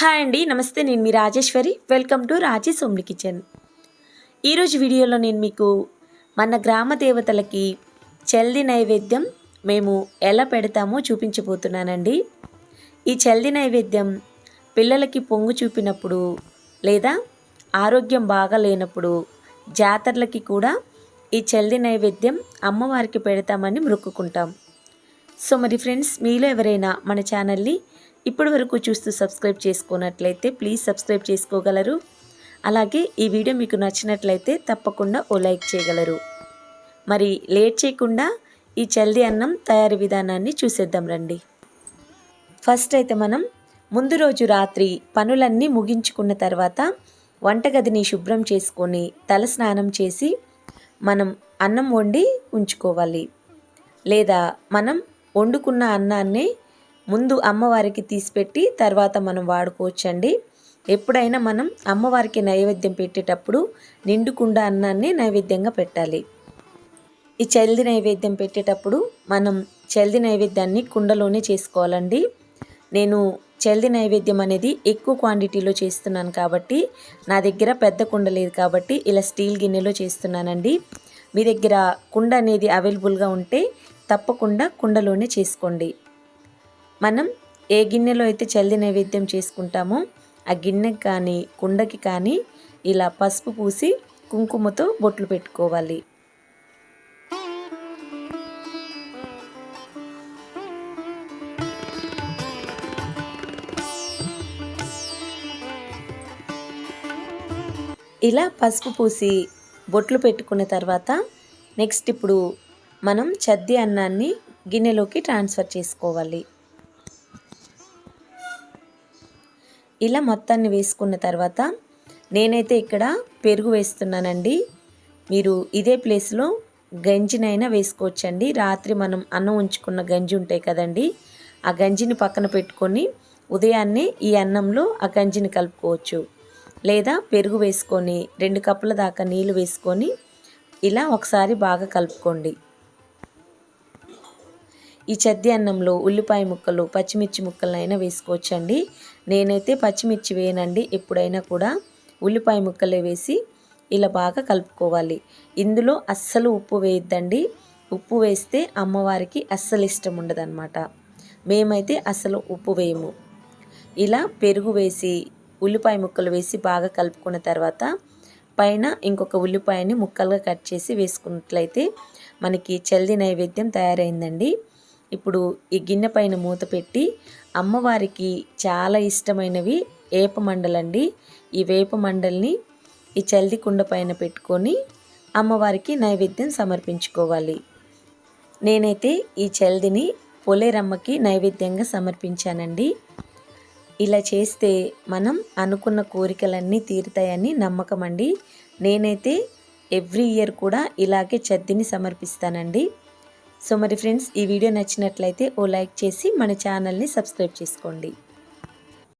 Hi అండి నమస్తే నేను మీ Rajeshwari. Welcome to Raji Somli kitchen ఈరోజు వీడియోలో నేను మీకు మన గ్రామ దేవతలకి చల్ది నైవేద్యం మేము ఎలా పెడతామో చూపించబోతున్నానండి. ఈ చల్ది నైవేద్యం పిల్లలకి పొంగు చూపినప్పుడు లేదా ఆరోగ్యం బాగా లేనప్పుడు జాతరలకి కూడా ఈ చల్ది నైవేద్యం అమ్మవారికి పెడతామని మొక్కుకుంటాం. సో మరి ఫ్రెండ్స్ మీలో ఎవరైనా మన ఛానల్ని ఇప్పటి వరకు చూస్తూ సబ్స్క్రైబ్ చేసుకున్నట్లయితే ప్లీజ్ సబ్స్క్రైబ్ చేసుకోగలరు. అలాగే ఈ వీడియో మీకు నచ్చినట్లయితే తప్పకుండా ఓ లైక్ చేయగలరు. మరి లేట్ చేయకుండా ఈ చల్ది అన్నం తయారీ విధానాన్ని చూసేద్దాం రండి. ఫస్ట్ అయితే మనం ముందు రోజు రాత్రి పనులన్నీ ముగించుకున్న తర్వాత వంటగదిని శుభ్రం చేసుకొని తల స్నానం చేసి మనం అన్నం వండి ఉంచుకోవాలి. లేదా మనం వండుకున్న అన్నాన్ని ముందు అమ్మవారికి తీసిపెట్టి తర్వాత మనం వాడుకోవచ్చండి. ఎప్పుడైనా మనం అమ్మవారికి నైవేద్యం పెట్టేటప్పుడు నిండుకుండా అన్నాన్ని నైవేద్యంగా పెట్టాలి. ఈ చల్ది నైవేద్యం పెట్టేటప్పుడు మనం చల్ది నైవేద్యాన్ని కుండలోనే చేసుకోవాలండి. నేను చల్ది నైవేద్యం అనేది ఎక్కువ క్వాంటిటీలో చేస్తున్నాను కాబట్టి నా దగ్గర పెద్ద కుండ లేదు కాబట్టి ఇలా స్టీల్ గిన్నెలో చేస్తున్నానండి. మీ దగ్గర కుండ అనేది అవైలబుల్గా ఉంటే తప్పకుండా కుండలోనే చేసుకోండి. మనం ఏ గిన్నెలో అయితే చల్లి నైవేద్యం చేసుకుంటామో ఆ గిన్నెకి కానీ కుండకి కానీ ఇలా పసుపు పూసి కుంకుమతో బొట్లు పెట్టుకోవాలి. ఇలా పసుపు పూసి బొట్లు పెట్టుకున్న తర్వాత నెక్స్ట్ ఇప్పుడు మనం చద్ది అన్నాన్ని గిన్నెలోకి ట్రాన్స్ఫర్ చేసుకోవాలి. ఇలా మొత్తాన్ని వేసుకున్న తర్వాత నేనైతే ఇక్కడ పెరుగు వేస్తున్నానండి. మీరు ఇదే ప్లేస్లో గంజినైనా వేసుకోవచ్చండి. రాత్రి మనం అన్నం ఉంచుకున్న గంజి ఉంటాయి కదండి. ఆ గంజిని పక్కన పెట్టుకొని ఉదయాన్నే ఈ అన్నంలో ఆ గంజిని కలుపుకోవచ్చు. లేదా పెరుగు వేసుకొని రెండు కప్పుల దాకా నీళ్ళు వేసుకొని ఇలా ఒకసారి బాగా కలుపుకోండి. ఈ చద్ది అన్నంలో ఉల్లిపాయ ముక్కలు పచ్చిమిర్చి ముక్కలైనా వేసుకోవచ్చండి. నేనైతే పచ్చిమిర్చి వేయనండి. ఎప్పుడైనా కూడా ఉల్లిపాయ ముక్కలే వేసి ఇలా బాగా కలుపుకోవాలి. ఇందులో అస్సలు ఉప్పు వేయద్దండి. ఉప్పు వేస్తే అమ్మవారికి అస్సలు ఇష్టం ఉండదన్నమాట. మేమైతే అసలు ఉప్పు వేయము. ఇలా పెరుగు వేసి ఉల్లిపాయ ముక్కలు వేసి బాగా కలుపుకున్న తర్వాత పైన ఇంకొక ఉల్లిపాయని ముక్కలుగా కట్ చేసి వేసుకున్నట్లయితే మనకి చల్ది నైవేద్యం తయారైందండి. ఇప్పుడు ఈ గిన్నె పైన మూత పెట్టి అమ్మవారికి చాలా ఇష్టమైనవి వేప మండలండి ఈ వేపమండల్ని ఈ చల్ది కుండ పైన పెట్టుకొని అమ్మవారికి నైవేద్యం సమర్పించుకోవాలి. నేనైతే ఈ చల్దిని పొలేరమ్మకి నైవేద్యంగా సమర్పించానండి. ఇలా చేస్తే మనం అనుకున్న కోరికలన్నీ తీరుతాయని నమ్మకం అండి నేనైతే ఎవ్రీ ఇయర్ కూడా ఇలాగే చద్దిని సమర్పిస్తానండి. సో మరి ఫ్రెండ్స్ ఈ వీడియో నచ్చినట్లయితే ఓ లైక్ చేసి మన ఛానల్ని సబ్స్క్రైబ్ చేసుకోండి.